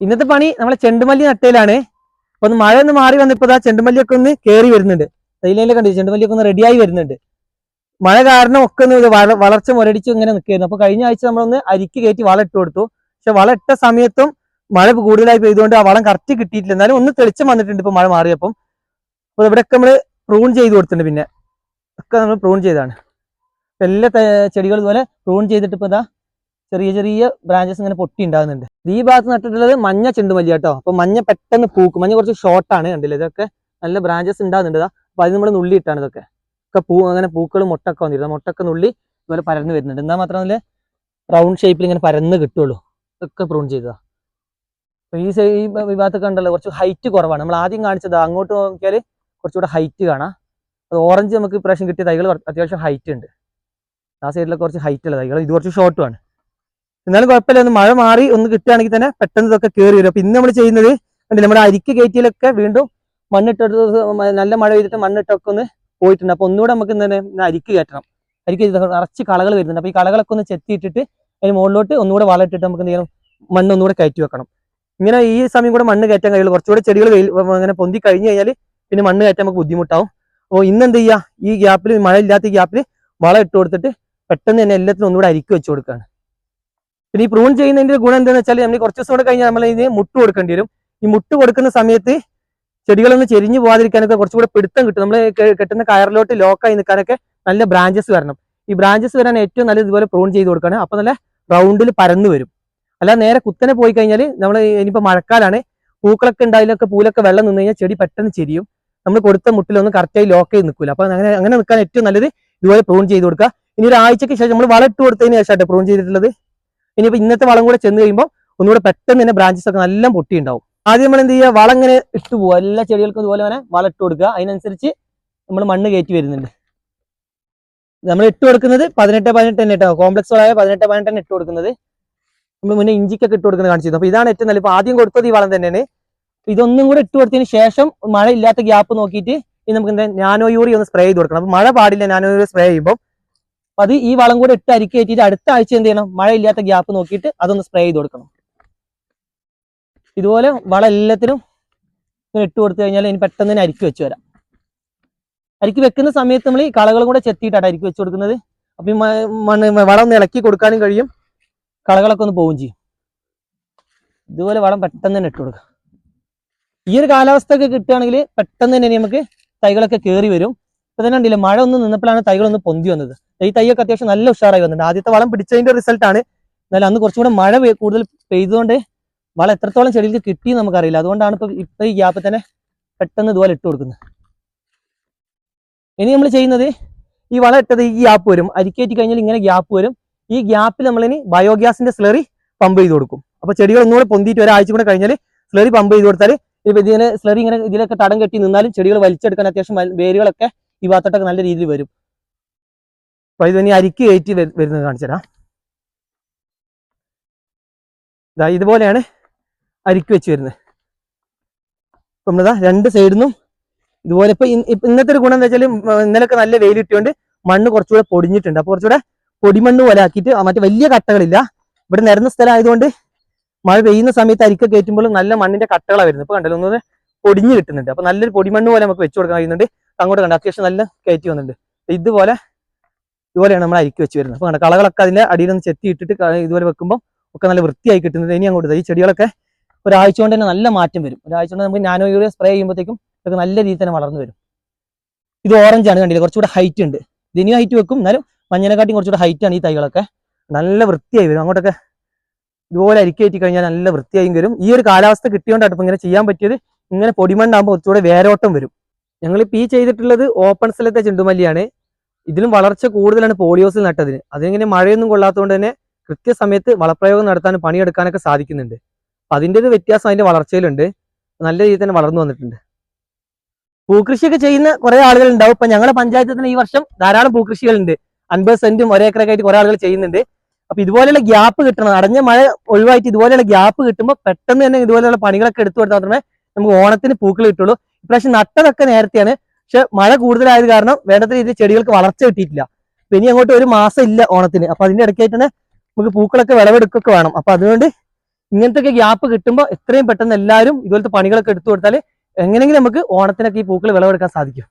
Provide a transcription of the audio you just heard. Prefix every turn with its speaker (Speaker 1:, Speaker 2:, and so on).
Speaker 1: ഇന്നത്തെ പണി നമ്മളെ ചെണ്ടുമല്ലി നട്ടയിലാണ് അപ്പൊ ഒന്ന് മഴ ഒന്ന് മാറി വന്നപ്പോ ആ ചെണ്ടുമല്ലിയൊക്കെ ഒന്ന് കേറി വരുന്നുണ്ട്. തൈലയിലെ കണ്ടു ചെണ്ടുമല്ലിയൊക്കെ ഒന്ന് റെഡിയായി വരുന്നുണ്ട്. മഴ കാരണം ഒക്കെ ഒന്ന് വളർച്ച മുരടിച്ച് ഇങ്ങനെ നിൽക്കുകയായിരുന്നു. അപ്പൊ കഴിഞ്ഞ ആഴ്ച നമ്മളൊന്ന് അരിക്ക് കയറ്റി വളം ഇട്ട് കൊടുത്തു. പക്ഷെ വളം ഇട്ട സമയത്തും മഴ കൂടുതലായി പെയ്തുകൊണ്ട് ആ വളം കറക്റ്റ് കിട്ടിയിട്ടില്ല. എന്നാലും ഒന്ന് തെളിച്ചം വന്നിട്ടുണ്ട് ഇപ്പൊ മഴ മാറിയപ്പം. അപ്പൊ ഇവിടെയൊക്കെ നമ്മൾ പ്രൂൺ ചെയ്ത് കൊടുത്തിട്ടുണ്ട് പിന്നെ. ഒക്കെ നമ്മൾ പ്രൂൺ ചെയ്താണ് എല്ലാ ചെടികൾ ഇതുപോലെ പ്രൂൺ ചെയ്തിട്ട് ഇപ്പൊ ഇതാ ചെറിയ ചെറിയ ബ്രാഞ്ചസ് ഇങ്ങനെ പൊട്ടി ഉണ്ടാകുന്നുണ്ട് ഈ ഭാഗത്ത് നട്ടിട്ടുള്ളത് മഞ്ഞ ചെണ്ടുമല്ലി കേട്ടോ. അപ്പൊ മഞ്ഞ പെട്ടെന്ന് പൂക്കും. മഞ്ഞ കുറച്ച് ഷോർട്ടാണ് കണ്ടില്ലേ? ഇതൊക്കെ നല്ല ബ്രാഞ്ചസ് ഉണ്ടാകുന്നുണ്ട് അപ്പൊ അത് നുള്ളി ഇട്ടാണ് ഇതൊക്കെ. ഒക്കെ പൂ അങ്ങനെ പൂക്കൾ മുട്ടൊക്കെ വന്നിരുന്നത് മുട്ടൊക്കെ നുള്ളി ഇതുപോലെ പരന്ന് വരുന്നുണ്ട്. എന്നാൽ മാത്രമല്ല റൗണ്ട് ഷേപ്പിൽ ഇങ്ങനെ പരന്ന് കിട്ടുള്ളൂ. ഇതൊക്കെ പ്രൂൺ ചെയ്തതാ. അപ്പൊ ഈ ഈ ഭാഗത്തൊക്കെ ഉണ്ടല്ലോ കുറച്ച് ഹൈറ്റ് കുറവാണ്. നമ്മൾ ആദ്യം കാണിച്ചത് അങ്ങോട്ട് നോക്കിയാൽ കുറച്ചുകൂടെ ഹൈറ്റ് കാണാം. അത് ഓറഞ്ച് നമുക്ക് ഇപ്രാവശ്യം കിട്ടിയ തൈകൾ അത്യാവശ്യം ഹൈറ്റ് ഉണ്ട് ആ സൈഡിലൊക്കെ കുറച്ച് ഹൈറ്റ് ഉള്ള തൈകൾ ഇത് കുറച്ച് ഷോർട്ടുമാണ് എന്നാലും കുഴപ്പമില്ല. ഒന്ന് മഴ മാറി ഒന്ന് കിട്ടുകയാണെങ്കിൽ തന്നെ പെട്ടെന്ന് ഇതൊക്കെ കയറി വരും. അപ്പൊ ഇന്ന് നമ്മൾ ചെയ്യുന്നത് നമ്മുടെ അരിക്ക് കയറ്റിയിലൊക്കെ വീണ്ടും മണ്ണിട്ടെടുത്ത് നല്ല മഴ പെയ്തിട്ട് മണ്ണിട്ടൊക്കെ ഒന്ന് പോയിട്ടുണ്ട്. അപ്പൊ ഒന്നുകൂടെ നമുക്ക് ഇന്ന് തന്നെ അരിക്ക് കയറ്റണം. അരിക്ക് നിറച്ച് കളകൾ വരുന്നുണ്ട്. അപ്പൊ ഈ കളകളൊക്കെ ഒന്ന് ചെത്തിയിട്ടിട്ട് അതിന് മുകളിലോട്ട് ഒന്നുകൂടെ വളമിട്ടിട്ട് നമുക്ക് എന്ത് ചെയ്യണം? മണ്ണ് ഒന്നുകൂടെ കയറ്റി വെക്കണം. ഇങ്ങനെ ഈ സമയം കൂടെ മണ്ണ് കയറ്റാൻ കഴിയുള്ളൂ. കുറച്ചുകൂടെ ചെടികൾ അങ്ങനെ പൊന്തി കഴിഞ്ഞ് കഴിഞ്ഞാൽ പിന്നെ മണ്ണ് കയറ്റാൻ നമുക്ക് ബുദ്ധിമുട്ടാവും. അപ്പോൾ ഇന്ന് എന്ത് ചെയ്യുക ഈ ഗ്യാപ്പിൽ മഴ ഇല്ലാത്ത ഈ ഗ്യാപ്പിൽ വളം ഇട്ട് കൊടുത്തിട്ട് പെട്ടെന്ന് തന്നെ എല്ലാത്തിനും ഒന്നുകൂടെ അരിക്ക് വെച്ച് കൊടുക്കുകയാണ് പിന്നെ ഈ പ്രൂൺ ചെയ്യുന്നതിന്റെ ഗുണം എന്താണെന്ന് വെച്ചാൽ നമ്മൾ കുറച്ച് ദിവസം കൂടെ കഴിഞ്ഞാൽ നമ്മൾ ഇതിന് മുട്ട് കൊടുക്കേണ്ടി വരും. ഈ മുട്ട് കൊടുക്കുന്ന സമയത്ത് ചെടികളൊന്ന് ചെരിഞ്ഞു പോകാതിരിക്കാനൊക്കെ കുറച്ചുകൂടെ പിടുത്തം കിട്ടും. നമ്മൾ കെട്ടുന്ന കയറിലോട്ട് ലോക്കായി നിൽക്കാനൊക്കെ നല്ല ബ്രാഞ്ചസ് വരണം. ഈ ബ്രാഞ്ചസ് വരാൻ ഏറ്റവും നല്ല ഇതുപോലെ പ്രൂൺ ചെയ്ത് കൊടുക്കുകയാണ് അപ്പൊ നല്ല റൗണ്ടിൽ പരന്നു വരും. അല്ല നേരെ കുത്തനെ പോയി കഴിഞ്ഞാൽ നമ്മൾ ഇനിയിപ്പോൾ മഴക്കാലാണ് പൂക്കളൊക്കെ ഉണ്ടായാലൊക്കെ പൂലൊക്കെ വെള്ളം നിന്ന് കഴിഞ്ഞാൽ ചെടി പെട്ടെന്ന് ചെരിയും. നമ്മൾ കൊടുത്ത മുട്ടിലൊന്നും കറക്റ്റായി ലോക്ക് ചെയ്ത് നിൽക്കില്ല അപ്പൊ അങ്ങനെ അങ്ങനെ നിൽക്കാൻ ഏറ്റവും നല്ലത് ഇതുപോലെ പ്രൂൺ ചെയ്ത് കൊടുക്കുക. ഇനി ഒരാഴ്ചയ്ക്ക് ശേഷം നമ്മൾ വളട്ട് കൊടുത്തതിന് ശേഷമായിട്ട് പ്രൂൺ ചെയ്തിട്ടുള്ളത്. ഇനിയിപ്പോൾ ഇന്നത്തെ വളം കൂടെ ചെന്ന് കഴിയുമ്പോൾ ഒന്നുകൂടെ പെട്ടെന്ന് തന്നെ ബ്രാഞ്ചസ് ഒക്കെ നല്ല പൊട്ടി ഉണ്ടാവും ആദ്യം നമ്മൾ എന്ത് ചെയ്യുക? വളം ഇങ്ങനെ ഇട്ട് പോവുക. എല്ലാ ചെടികൾക്കും ഇതുപോലെ തന്നെ വളം ഇട്ട് കൊടുക്കുക. അതിനനുസരിച്ച് നമ്മൾ മണ്ണ് കയറ്റി വരുന്നുണ്ട്. നമ്മൾ ഇട്ട് കൊടുക്കുന്നത് പതിനെട്ട് പതിനെട്ട് തന്നെ ഇട്ടോ കോംപ്ലക്സ് വളമായ പതിനെട്ട് പതിനെട്ട് തന്നെ ഇട്ട് കൊടുക്കുന്നത്. നമ്മൾ മുന്നേ ഇഞ്ചിക്കൊക്കെ ഇട്ട് കൊടുക്കുന്നത് കാണിച്ചിരുന്നു. അപ്പൊ ഇതാണ് ഏറ്റവും നല്ല ഇപ്പൊ ആദ്യം കൊടുത്തത് ഈ വളം തന്നെയാണ്. ഇതൊന്നും കൂടെ ഇട്ട് കൊടുത്തതിന് ശേഷം മഴ ഇല്ലാത്ത ഗ്യാപ്പ് നോക്കിയിട്ട് ഇനി നമുക്ക് എന്താ? നാനോ യൂറി ഒന്ന് സ്പ്രേ ചെയ്ത് കൊടുക്കണം. അപ്പൊ മഴ പാടില്ല നാനോ യൂറി സ്പ്രേ ചെയ്യുമ്പോൾ അപ്പൊ അത് ഈ വളം കൂടെ ഇട്ട് അരിക്ക് കയറ്റിയിട്ട് അടുത്ത ആഴ്ച എന്ത് ചെയ്യണം? മഴ ഇല്ലാത്ത ഗ്യാപ്പ് നോക്കിയിട്ട് അതൊന്ന് സ്പ്രേ ചെയ്ത് കൊടുക്കണം. ഇതുപോലെ വളം എല്ലാത്തിനും ഇട്ട് കൊടുത്തു കഴിഞ്ഞാൽ ഇനി പെട്ടെന്ന് തന്നെ അരിക്ക് വെച്ച് വരാം. അരിക്ക് വെക്കുന്ന സമയത്ത് നമ്മൾ ഈ കളകളും കൂടെ ചെത്തിയിട്ടാണ് അരിക്ക് വെച്ച് കൊടുക്കുന്നത്. അപ്പൊ മണ്ണ് വളം ഒന്ന് ഇളക്കി കൊടുക്കാനും കഴിയും. കളകളൊക്കെ ഒന്ന് പോവുകയും ചെയ്യും. ഇതുപോലെ വളം പെട്ടെന്ന് തന്നെ ഇട്ട് കൊടുക്കുക ഈ ഒരു കാലാവസ്ഥയൊക്കെ കിട്ടുകയാണെങ്കിൽ പെട്ടെന്ന് തന്നെ നമുക്ക് തൈകളൊക്കെ കയറി വരും. ഇപ്പൊ തന്നെ ഉണ്ടല്ലേ മഴ ഒന്ന് നിന്നപ്പോഴാണ് തൈകളൊന്ന് പൊന്തി വന്നത്. ഈ തൈയൊക്കെ അത്യാവശ്യം നല്ല ഉഷാറായി വന്നിട്ടുണ്ട്. ആദ്യത്തെ വളം പിടിച്ചതിന്റെ റിസൾട്ട് ആണ്. എന്നാലും അന്ന് കുറച്ചും കൂടെ മഴ കൂടുതൽ പെയ്തുകൊണ്ട് വളം എത്രത്തോളം ചെടികൾക്ക് കിട്ടി നമുക്കറിയില്ല. അതുകൊണ്ടാണ് ഇപ്പൊ ഇപ്പൊ ഈ ഗ്യാപ്പ് തന്നെ പെട്ടെന്ന് ഇതുപോലെ ഇട്ട് കൊടുക്കുന്നത്. ഇനി നമ്മൾ ചെയ്യുന്നത് ഈ വളം ഇട്ടത് ഈ ഗ്യാപ്പ് വരും. അരിക്കേറ്റി കഴിഞ്ഞാൽ ഇങ്ങനെ ഗ്യാപ്പ് വരും. ഈ ഗ്യാപ്പിൽ നമ്മളിനി ബയോഗ്യാസിന്റെ സ്ലറി പമ്പ് ചെയ്ത് കൊടുക്കും. അപ്പൊ ചെടികൾ ഒന്നുകൂടെ പൊന്തിയിട്ട് ഒരാഴ്ച കൂടെ കഴിഞ്ഞാൽ സ്ലറി പമ്പ് ചെയ്ത് കൊടുത്താൽ ഇപ്പൊ ഇതിനെ സ്ലറി ഇങ്ങനെ ഇതിലൊക്കെ തടം കെട്ടി നിന്നാലും ചെടികൾ വലിച്ചെടുക്കാൻ അത്യാവശ്യം വേരുകളൊക്കെ ഈ ഭാഗത്തോട്ടൊക്കെ നല്ല രീതിയിൽ വരും. അപ്പൊ ഇതിനി അരിക്ക് കയറ്റി വരു- വരുന്നത് കാണിച്ചുതരാം ഇതാ ഇതുപോലെയാണ് അരിക്ക് വെച്ച് വരുന്നത്. നമ്മളിതാ രണ്ട് സൈഡിൽ നിന്നും ഇതുപോലെ ഇപ്പൊ ഇന്നത്തെ ഒരു ഗുണം എന്താ വെച്ചാൽ ഇന്നലൊക്കെ നല്ല വെയിൽ കിട്ടിയോണ്ട് മണ്ണ് കുറച്ചുകൂടെ പൊടിഞ്ഞിട്ടുണ്ട്. അപ്പൊ കുറച്ചുകൂടെ പൊടിമണ്ണ് പോലെ ആക്കിയിട്ട് മറ്റേ വലിയ കട്ടകളില്ല ഇവിടെ നിരന്ന സ്ഥലം ആയതുകൊണ്ട് മഴ പെയ്യുന്ന സമയത്ത് അരിക്ക കയറ്റുമ്പോൾ നല്ല മണ്ണിന്റെ കട്ടകളാണ് വരുന്നത്. ഇപ്പൊ കണ്ടല്ലോ ഒന്ന് പൊടിഞ്ഞ് കിട്ടുന്നുണ്ട്. അപ്പൊ നല്ലൊരു പൊടിമണ്ണ് പോലെ നമുക്ക് വെച്ചു കൊടുക്കാൻ കഴിയുന്നുണ്ട്. അങ്ങോട്ട് കണ്ട അത്യാവശ്യം നല്ല കയറ്റി വന്നിട്ടുണ്ട്. ഇതുപോലെ ഇതുപോലെയാണ് നമ്മൾ അരിക്ക് വെച്ച് വരുന്നത്. അപ്പൊ കളകളൊക്കെ അതിന്റെ അടിയിൽ നിന്ന് ചെത്തി ഇട്ടിട്ട് ഇതുപോലെ വെക്കുമ്പോൾ ഒക്കെ നല്ല വൃത്തിയായി കിട്ടുന്നത് ഇനി അങ്ങോട്ട് ഈ ചെടികളൊക്കെ ഒരാഴ്ച കൊണ്ട് തന്നെ നല്ല മാറ്റം വരും. ഒരാഴ്ച കൊണ്ട് നമുക്ക് നാനോ യൂറിയ സ്പ്രേ ചെയ്യുമ്പോഴത്തേക്കും ഇതൊക്കെ നല്ല രീതിയിൽ തന്നെ വളർന്നു വരും. ഇത് ഓറഞ്ച് ആണ് കണ്ടില്ല കുറച്ചുകൂടെ ഹൈറ്റ് ഉണ്ട്. ഇതിനും ഹൈറ്റ് വെക്കും. എന്നാലും മഞ്ഞനെക്കാട്ടിയും കുറച്ചുകൂടെ ഹൈറ്റ് ആണ് ഈ തൈകളൊക്കെ. നല്ല വൃത്തിയായി വരും. അങ്ങോട്ടൊക്കെ ഇതുപോലെ അരിക്കേറ്റി കഴിഞ്ഞാൽ നല്ല വൃത്തിയായും വരും. ഈ ഒരു കാലാവസ്ഥ കിട്ടിയോണ്ടാണ് ഇപ്പൊ ഇങ്ങനെ ചെയ്യാൻ പറ്റിയത്. ഇങ്ങനെ പൊടിമണ്ണാകുമ്പോൾ കുറച്ചുകൂടെ വേരോട്ടം വരും. ഞങ്ങളിപ്പോൾ ഈ ചെയ്തിട്ടുള്ളത് ഓപ്പൺ സ്ഥലത്തെ ചെണ്ടുമല്ലിയാണ്. ഇതിലും വളർച്ച കൂടുതലാണ് പോളിയോസിൽ നട്ടതിന്. അതിങ്ങനെ മഴയൊന്നും കൊള്ളാത്തതുകൊണ്ട് തന്നെ കൃത്യസമയത്ത് വളപ്രയോഗം നടത്താനും പണിയെടുക്കാനൊക്കെ സാധിക്കുന്നുണ്ട്. അതിന്റെ ഒരു വ്യത്യാസം അതിന്റെ വളർച്ചയിലുണ്ട്. നല്ല രീതിയിൽ തന്നെ വളർന്നു വന്നിട്ടുണ്ട്. പൂക്കൃഷിയൊക്കെ ചെയ്യുന്ന കുറേ ആളുകൾ ഉണ്ടാവും ഇപ്പൊ ഞങ്ങളുടെ പഞ്ചായത്തിൽ തന്നെ ഈ വർഷം ധാരാളം പൂക്കൃഷികളുണ്ട്. അൻപത് സെന്റും ഒരേക്കറൊക്കെ ആയിട്ട് കുറേ ആളുകൾ ചെയ്യുന്നുണ്ട്. അപ്പൊ ഇതുപോലെയുള്ള ഗ്യാപ്പ് കിട്ടണം. അടഞ്ഞ മഴ ഒഴിവായിട്ട് ഇതുപോലെയുള്ള ഗ്യാപ്പ് കിട്ടുമ്പോൾ പെട്ടെന്ന് തന്നെ ഇതുപോലെയുള്ള പണികളൊക്കെ എടുത്തു കൊടുത്താൽ മാത്രമേ നമുക്ക് ഓണത്തിന് പൂക്കൾ കിട്ടുള്ളൂ ഇപ്രാവശ്യം നട്ടതൊക്കെ നേരത്തെയാണ് പക്ഷെ മഴ കൂടുതലായത് കാരണം വേണ്ടത്ര രീതിയിൽ ചെടികൾക്ക് വളർച്ച കിട്ടിയിട്ടില്ല. അപ്പൊ ഇനി അങ്ങോട്ട് ഒരു മാസം ഇല്ല ഓണത്തിന്. അപ്പൊ അതിന്റെ ഇടയ്ക്കായിട്ട് തന്നെ നമുക്ക് പൂക്കളൊക്കെ വിളവെടുക്കൊക്കെ വേണം. അപ്പൊ അതുകൊണ്ട് ഇങ്ങനത്തെ ഗ്യാപ്പ് കിട്ടുമ്പോൾ എത്രയും പെട്ടെന്ന് എല്ലാവരും ഇതുപോലത്തെ പണികളൊക്കെ എടുത്തു കൊടുത്താൽ എങ്ങനെയെങ്കിലും നമുക്ക് ഓണത്തിനൊക്കെ ഈ പൂക്കൾ വിളവെടുക്കാൻ സാധിക്കും.